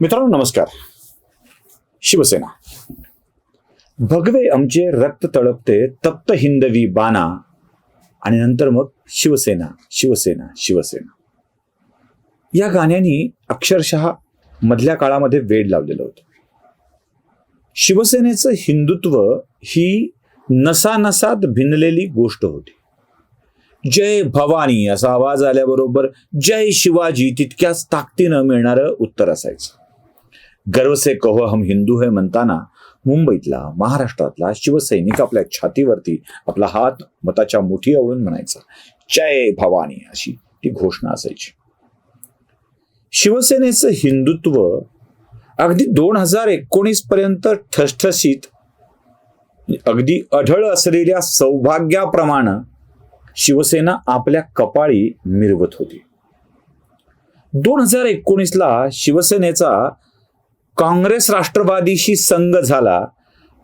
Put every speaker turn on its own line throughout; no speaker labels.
मित्रांनो नमस्कार. शिवसेना. भगवे आमचे रक्त तळपते तप्त हिंदवी बाणा. आणि नंतर मग शिवसेना शिवसेना शिवसेना. या गाण्यांनी अक्षरशः मधल्या काळामध्ये वेड लावलेलं होतं. शिवसेनेचं हिंदुत्व ही नसानसात भिनलेली गोष्ट होती. जय भवानी असा आवाज आल्याबरोबर जय शिवाजी तितक्याच ताकदीनं मिळणारं उत्तर असायचं. गर्व से कहो हम हिंदू है म्हणताना मुंबईतला महाराष्ट्रातला शिवसैनिक आपल्या छातीवरती आपला हात मताच्या मुठी आवळून म्हणायचा. जय भवानी अशी ती घोषणा असायची. शिवसेनेचं हिंदुत्व अगदी दोन हजार एकोणीस पर्यंत ठसठशीत अगदी अढळ असलेल्या सौभाग्याप्रमाणे शिवसेना आपल्या कपाळी मिरवत होती. दोन हजार एकोणीसला शिवसेनेचा काँग्रेस राष्ट्रवादीशी संघ झाला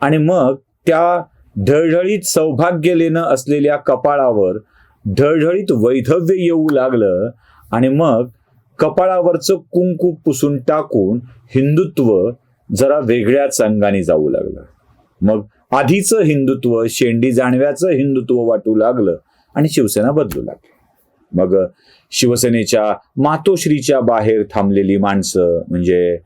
आणि मग त्या ढळढळीत सौभाग्य लेणं असलेल्या कपाळावर ढळढळीत वैधव्य येऊ लागलं आणि मग कपाळावरचं कुंकू पुसून टाकून हिंदुत्व जरा वेगळ्याच अंगाने जाऊ लागलं. मग आधीचं हिंदुत्व शेंडी जाणव्याचं हिंदुत्व वाटू लागलं आणि शिवसेना बदलू लागली. मग शिवसेनेच्या मातोश्रीच्या बाहेर थांबलेली माणसं म्हणजे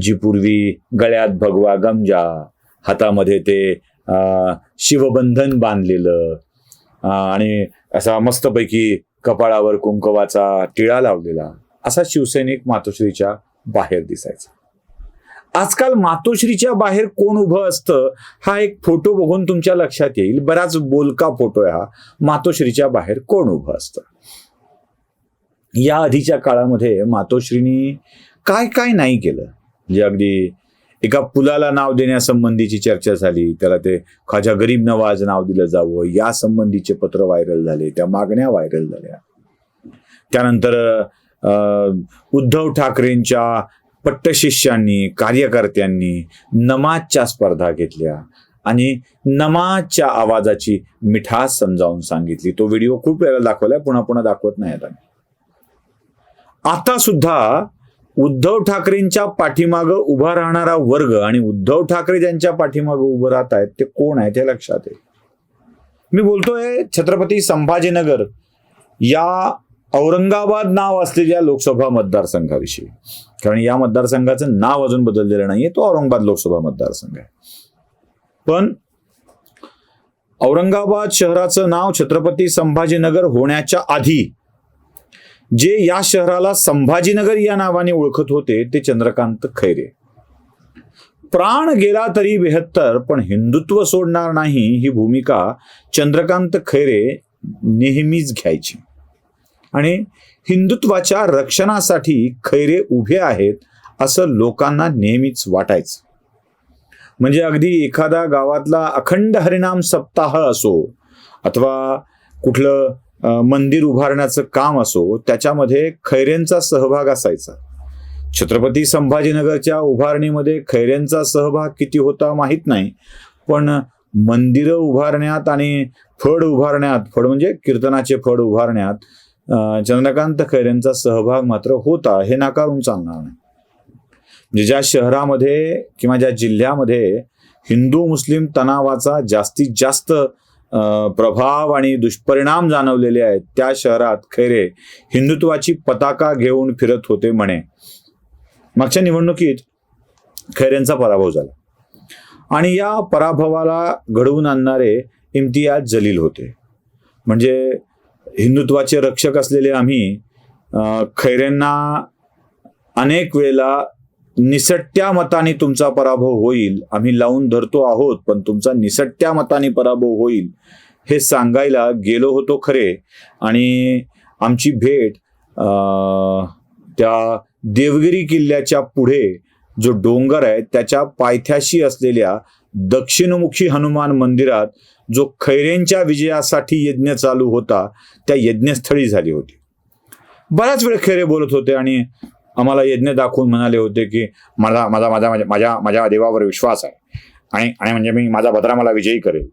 जी पूर्वी गळ्यात भगवा गमजा हातामध्ये ते अं, शिवबंधन बांधलेलं आणि असा मस्तपैकी कपाळावर कुंकवाचा टिळा लावलेला असा शिवसैनिक मातोश्रीच्या बाहेर दिसायचा. आजकाल मातोश्रीच्या बाहेर कोण उभं असतं हा एक फोटो बघून तुमच्या लक्षात येईल. बराच बोलका फोटो आहे हा. मातोश्रीच्या बाहेर कोण उभं असतं? या आधीच्या काळामध्ये मातोश्रीनी काय काय नाही केलं? म्हणजे अगदी एका पुलाला नाव देण्यासंबंधीची चर्चा झाली त्याला ते खाजा गरीब नवाज नाव दिलं जावं या संबंधीचे पत्र व्हायरल झाले त्या मागण्या व्हायरल झाल्या. त्यानंतर अं, उद्धव ठाकरेंच्या पट्टशिष्यांनी कार्यकर्त्यांनी नमाजच्या स्पर्धा घेतल्या आणि नमाजच्या आवाजाची मिठास समजावून सांगितली. तो व्हिडिओ खूप वेळा दाखवलाय पुन्हा पुन्हा दाखवत नाही आता आता सुद्धा उद्धव ठाकरेंच्या पाठीमागं उभा राहणारा वर्ग आणि उद्धव ठाकरे ज्यांच्या पाठीमागं उभं राहत आहेत ते कोण आहेत हे लक्षात येईल. मी बोलतोय छत्रपती संभाजीनगर या औरंगाबाद नाव असलेल्या लोकसभा मतदारसंघाविषयी. कारण या मतदारसंघाचं नाव अजून बदललेलं नाहीये तो औरंगाबाद लोकसभा मतदारसंघ आहे. पण औरंगाबाद शहराचं नाव छत्रपती संभाजीनगर होण्याच्या आधी जे या शहराला संभाजीनगर या नावाने ओळखत होते ते चंद्रकांत खैरे. प्राण गेला तरी बेहत्तर पण हिंदुत्व सोडणार नाही ही भूमिका चंद्रकांत खैरे नेहमीच घ्यायची. आणि हिंदुत्वाच्या रक्षणासाठी खैरे उभे आहेत असं लोकांना नेहमीच वाटायचं. म्हणजे अगदी एखादा गावातला अखंड हरिनाम सप्ताह असो अथवा कुठलं मंदिर उभारण्याचं काम असो त्याच्यामध्ये खैरेंचा सहभाग असायचा. छत्रपती संभाजीनगरच्या उभारणीमध्ये खैरेंचा सहभाग किती होता माहीत नाही पण मंदिरं उभारण्यात आणि फड उभारण्यात फड म्हणजे कीर्तनाचे फड उभारण्यात चंद्रकांत खैरेंचा सहभाग मात्र होता हे नाकारून चालणार नाही. म्हणजे ज्या शहरामध्ये किंवा ज्या जिल्ह्यामध्ये हिंदू मुस्लिम तणावाचा जास्तीत जास्त प्रभाव आणि दुष्परिणाम जाणवलेले आहेत. त्या शहरात खैरे हिंदुत्वाची पताका घेऊन फिरत होते म्हणे. मागच्या निवडणुकीत खैरेंचा पराभव झाला. आणि या पराभवाला घडवून आणणारे इम्तियाज जलील होते. म्हणजे हिंदुत्वाचे रक्षक असलेले आम्ही खैरेंना अनेक वेळेला निसट्ट्या मताने तुमचा पराभव होईल. आम्ही लावून धरतो आहोत पण तुमचा निसट्ट्या मताने पराभव होईल हे सांगायला गेलो होतो खरे. आणि आमची भेट त्या देवगिरी किल्ल्याच्या पुढे जो डोंगर आहे त्याच्या पायथ्याशी असलेल्या दक्षिणमुखी हनुमान मंदिरात जो खैरेंच्या विजयासाठी यज्ञ चालू होता त्या यज्ञस्थळी झाली होती. बराच वेळ खैरे बोलत होते आणि आम्हाला यज्ञ दाखवून म्हणाले होते की मला माझा माझा माझ्या माझ्या माझ्या देवावर विश्वास आहे. आणि आणि म्हणजे मी माझा भद्रा मला विजयी करेल.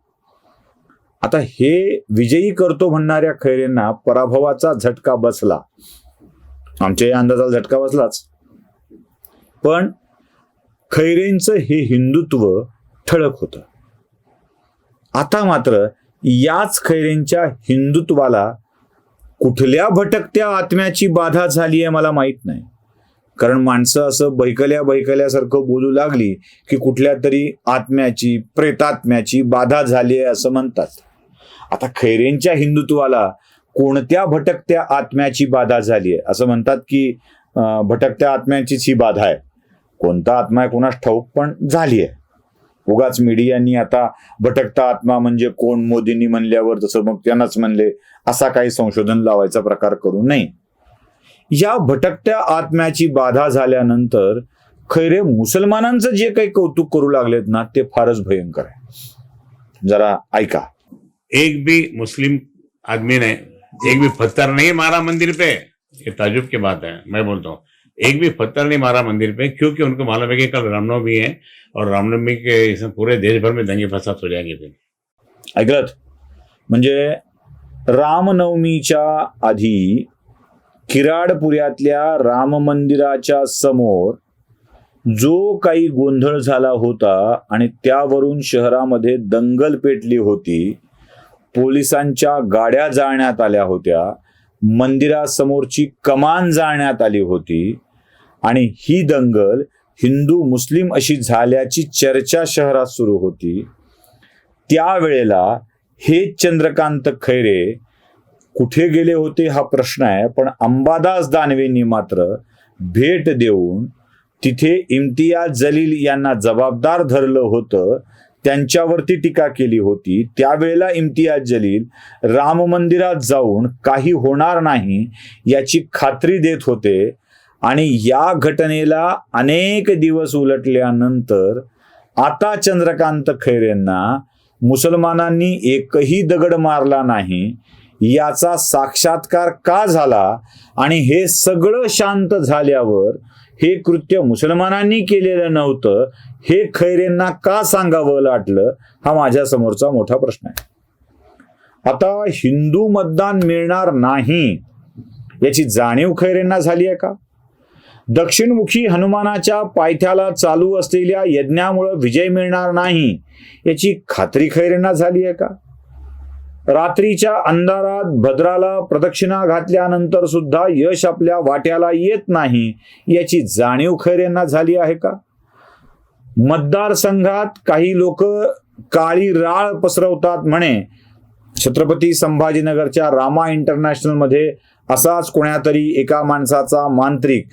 आता हे विजयी करतो म्हणणाऱ्या खैरेंना पराभवाचा झटका बसला. आमच्या अंदाजाला झटका बसलाच. पण खैरेंचं हे हिंदुत्व ठळक होतं. आता मात्र याच खैरेंच्या हिंदुत्वाला कुठल्या भटकत्या आत्म्याची बाधा झाली आहे मला माहीत नाही. कारण माणसं असं बैकल्या बैकल्यासारखं बोलू लागली की कुठल्या तरी आत्म्याची प्रेतात्म्याची बाधा झाली आहे असं म्हणतात. आता खैरेंच्या हिंदुत्वाला कोणत्या भटकत्या आत्म्याची बाधा झाली आहे? असं म्हणतात की भटकत्या आत्म्याचीच ही बाधा आहे. कोणता आत्मा आहे कोणास ठाऊक पण झाली आहे. उगाच मीडियांनी आता भटकता आत्मा म्हणजे कोण मोदींनी म्हणल्यावर तसं मग त्यांनाच म्हणले असा काही संशोधन लावायचा प्रकार करू नये. या भटकत्या आत्म्याची बाधा झाल्यानंतर खैरे मुसलमानांचं जे काही कौतुक करू लागलेत ना ते फारच भयंकर आहे. जरा ऐका.
एक भी मुस्लिम आदमी ने एक भी पत्थर नहीं मारा मंदिर पे. ये ताजुब की बात है मैं बोलता हूँ। एक भी पत्थर नहीं मारा मंदिर पे क्योंकि उनको मालूम है कि कल रामनवमी है और रामनवमी के इसमें पूरे देश भर में दंगे फसाद हो जाएंगे फिर।
ऐकलत? म्हणजे रामनवमीच्या आधी किराडपुऱ्यातल्या राम मंदिराच्या समोर जो काही गोंधळ झाला होता आणि त्यावरून शहरामध्ये दंगल पेटली होती पोलिसांच्या गाड्या जाळण्यात आल्या होत्या मंदिरासमोरची कमान जाळण्यात आली होती आणि ही दंगल हिंदू मुस्लिम अशी झाल्याची चर्चा शहरात सुरू होती. त्यावेळेला हे चंद्रकांत खैरे कुठे गेले होते हा प्रश्न आहे पण अंबादास दानवेंनी मात्र भेट देऊन तिथे इम्तियाज जलील यांना जबाबदार धरलं होतं त्यांच्यावरती टीका केली होती. त्यावेळेला इम्तियाज जलील राम मंदिरात जाऊन काही होणार नाही याची खात्री देत होते आणि या घटनेला अनेक दिवस उलटल्यानंतर आता चंद्रकांत खैरेंना मुसलमानांनी एकही दगड मारला नाही. याचा साक्षात्कार का झाला आणि हे सगळं शांत झाल्यावर हे कृत्य मुसलमानांनी केलेलं नव्हतं हे खैरेंना का सांगावं लाटलं हा माझ्या समोरचा मोठा प्रश्न आहे. आता हिंदू मतदान मिळणार नाही याची जाणीव खैरेंना झाली आहे का? दक्षिणमुखी हनुमानाच्या पायथ्याला चालू असलेल्या यज्ञामुळं विजय मिळणार नाही याची खात्री खैरेंना झाली आहे का? रात्रीच्या अंधारात भद्राला प्रदक्षिणा घातल्यानंतर सुद्धा यश आपल्या वाट्याला येत नाही. याची जाणीव खैरेंना झाली आहे का? मतदारसंघात काही लोक काळी राळ पसरवतात म्हणे. छत्रपती संभाजीनगरच्या रामा इंटरनॅशनलमध्ये असाच कोणातरी एका माणसाचा मांत्रिक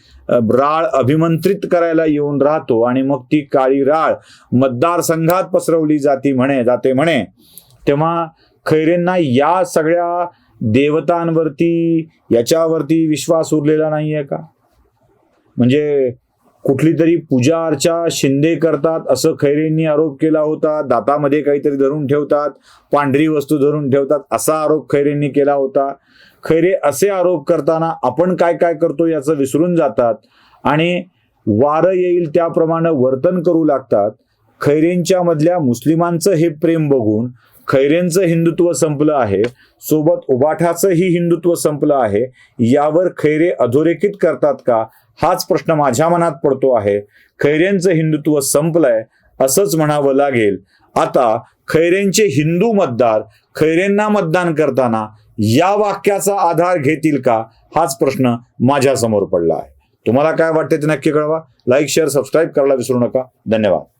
राळ अभिमंत्रित करायला येऊन राहतो आणि मग ती काळी राळ मतदारसंघात पसरवली जाती म्हणे जाते म्हणे. तेव्हा खैरेंना या सगळ्या देवतांवरती याच्यावरती विश्वास उरलेला नाही आहे का? म्हणजे कुठली तरी पूजा अर्चा शिंदे करतात असं खैरेंनी आरोप केला होता दातामध्ये काहीतरी धरून ठेवतात पांढरी वस्तू धरून ठेवतात असा आरोप खैरेंनी केला होता. खैरे असे आरोप करताना आपण काय काय करतो याचं विसरून जातात आणि वारं येईल त्याप्रमाणे वर्तन करू लागतात. खैरेंच्या मधल्या मुस्लिमांचं हे प्रेम बघून खैरेंचं हिंदुत्व संपलं आहे सोबत उबाठाचंही हिंदुत्व संपलं आहे यावर खैरे अधोरेखित करतात का? हाच प्रश्न माझ्या मनात पडतो आहे. खैरेंचं हिंदुत्व संपलंय असंच म्हणावं लागेल. आता खैरेंचे हिंदू मतदार खैरेंना मतदान करताना या वाक्याचा आधार घेतील का? हाच प्रश्न माझ्यासमोर पडला आहे. तुम्हाला काय वाटते ते नक्की कळवा. लाईक शेअर सबस्क्राईब करायला विसरू नका. धन्यवाद.